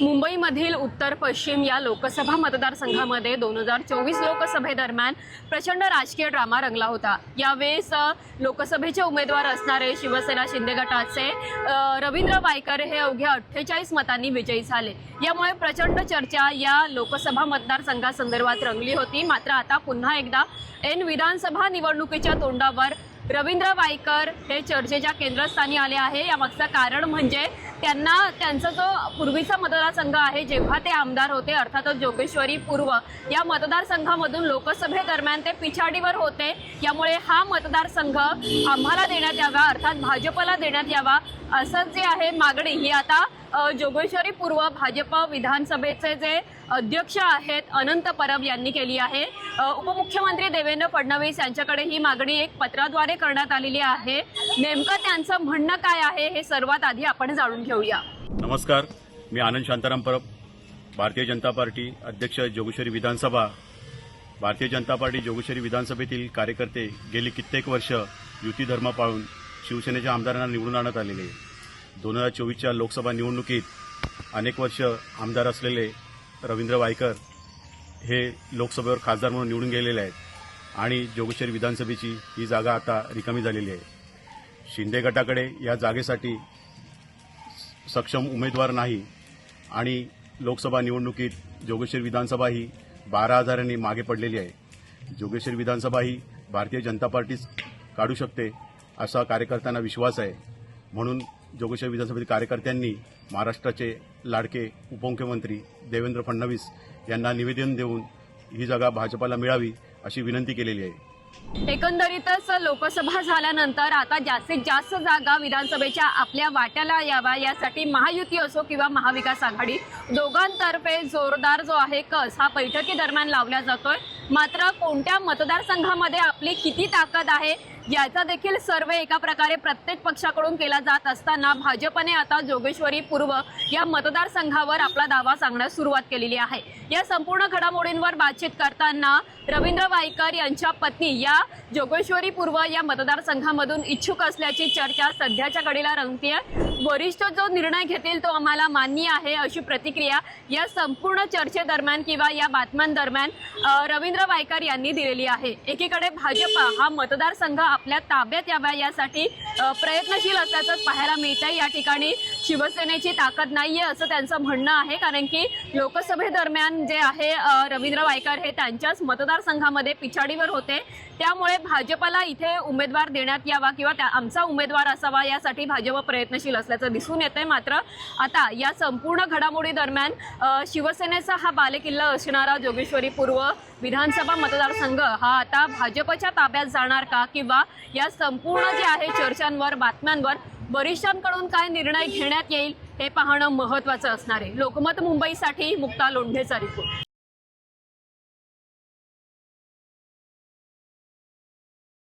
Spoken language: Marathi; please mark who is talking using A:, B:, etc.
A: मुंबईमधील उत्तर पश्चिम या लोकसभा मतदारसंघामध्ये दोन हजार चोवीस लोकसभेदरम्यान प्रचंड राजकीय ड्रामा रंगला होता. यावेळेस लोकसभेचे उमेदवार असणारे शिवसेना शिंदे गटाचे रवींद्र वायकर हे अवघ्या अठ्ठेचाळीस मतांनी विजयी झाले. यामुळे प्रचंड चर्चा या लोकसभा मतदारसंघासंदर्भात रंगली होती. मात्र आता पुन्हा एकदा एन विधानसभा निवडणुकीच्या तोंडावर रवींद्र वायकर हे चर्चेच्या केंद्रस्थानी आले आहे. यामागचं कारण म्हणजे त्यांना त्यांचा जो पूर्वीचा मतदारसंघ आहे जेव्हा ते आमदार होते अर्थातच जोगेश्वरी पूर्व या मतदारसंघामधून लोकसभेदरम्यान ते पिछाडीवर होते. यामुळे हा मतदारसंघ आम्हाला देण्यात यावा अर्थात भाजपला देण्यात यावा असं जे आहे मागणी. ही आता जोगेश्वरी पूर्व भाजप विधानसभेचे जे अध्यक्ष आहेत अनंत परब यांनी केली आहे. उपमुख्यमंत्री देवेंद्र फडणवीस यांच्याकडे ही मागणी एक पत्राद्वारे करण्यात आलेली आहे. नेमकं त्यांचं म्हणणं काय आहे हे सर्वात आधी आपण जाणून घेऊया.
B: नमस्कार मी आनंद शांताराम परब भारतीय जनता पार्टी अध्यक्ष जोगेश्वरी विधानसभा. भारतीय जनता पार्टी जोगेश्वरी विधानसभेतील कार्यकर्ते गेली कित्येक वर्ष युती धर्म पाळून शिवसेनेच्या आमदारांना निवडून आणत आलेले. दोन हजार चोवीसच्या लोकसभा निवडणुकीत अनेक वर्ष आमदार असलेले रवींद्र वायकर हे लोकसभेवर खासदार म्हणून निवडून गेलेले आहेत आणि जोगेश्वरी विधानसभेची ही जागा आता रिकामी झालेली आहे. शिंदे गटाकडे या जागेसाठी सक्षम उमेदवार नाही आणि लोकसभा निवडणुकीत जोगेश्वरी विधानसभा ही बारा हजारांनी मागे पडलेली आहे. जोगेश्वरी विधानसभा ही भारतीय जनता पार्टीच काढू शकते असा कार्यकर्त्यांना विश्वास आहे. म्हणून जोगेश्वर विधानसभेतील कार्यकर्त्यांनी महाराष्ट्राचे लाडके उपमुख्यमंत्री देवेंद्र फडणवीस यांना निवेदन देऊन ही जागा भाजपाला मिळावी अशी विनंती केलेली आहे.
A: एकंदरीतच लोकसभा झाल्यानंतर आता जास्तीत जास्त जागा विधानसभेच्या आपल्या वाट्याला यावा यासाठी महायुती असो किंवा महाविकास आघाडी दोघांतर्फे जोरदार जो आहे कस हा बैठकी दरम्यान लावला जातोय. मात्र कोणत्या मतदारसंघामध्ये आपली किती ताकद आहे? याचा देखील सर्वे एका प्रकारे प्रत्येक पक्षाकडून केला जात असताना भाजपने आता जोगेश्वरी पूर्व या मतदारसंघावर आपला दावा सांगण्यास सुरुवात केलेली आहे. या संपूर्ण घडामोडींवर बातचीत करताना रवींद्र वाईकर यांच्या पत्नी या जोगेश्वरी पूर्व या मतदारसंघामधून इच्छुक असल्याची चर्चा सध्याच्या घडीला रंगतीय. वरिष्ठ जो निर्णय घेतील तो आम्हाला मान्य आहे अशी प्रतिक्रिया या संपूर्ण चर्चेदरम्यान किंवा या बातम्यांदरम्यान रवींद्र वायकर यांनी दिलेली आहे. एकीकडे भाजपा हा मतदारसंघ आपल्या ताब्यात याव्या यासाठी प्रयत्नशील असल्याचं पाहायला मिळतंय. या ठिकाणी शिवसेनेची ताकद नाहीये असं त्यांचं म्हणणं आहे. कारण की लोकसभेदरम्यान जे आहे रवींद्र वायकर हे त्यांच्याच मतदारसंघामध्ये पिछाडीवर होते. त्यामुळे भाजपला इथे उमेदवार देण्यात यावा किंवा त्या आमचा उमेदवार असावा यासाठी भाजप प्रयत्नशील असल्याचं दिसून येतंय. मात्र आता या संपूर्ण घडामोडी दरम्यान शिवसेनेचा हा बालेकिल्ला असणारा जोगेश्वरी पूर्व विधानसभा मतदारसंघ हा आता भाजपच्या ताब्यात जाणार का? किंवा या संपूर्ण जे आहे चर्चांवर बातम्यांवर वरिष्ठांकडून काय निर्णय घेण्यात येईल हे पाहणं महत्त्वाचं असणार आहे. लोकमत मुंबईसाठी मुक्ता लोंढेचा रिपोर्ट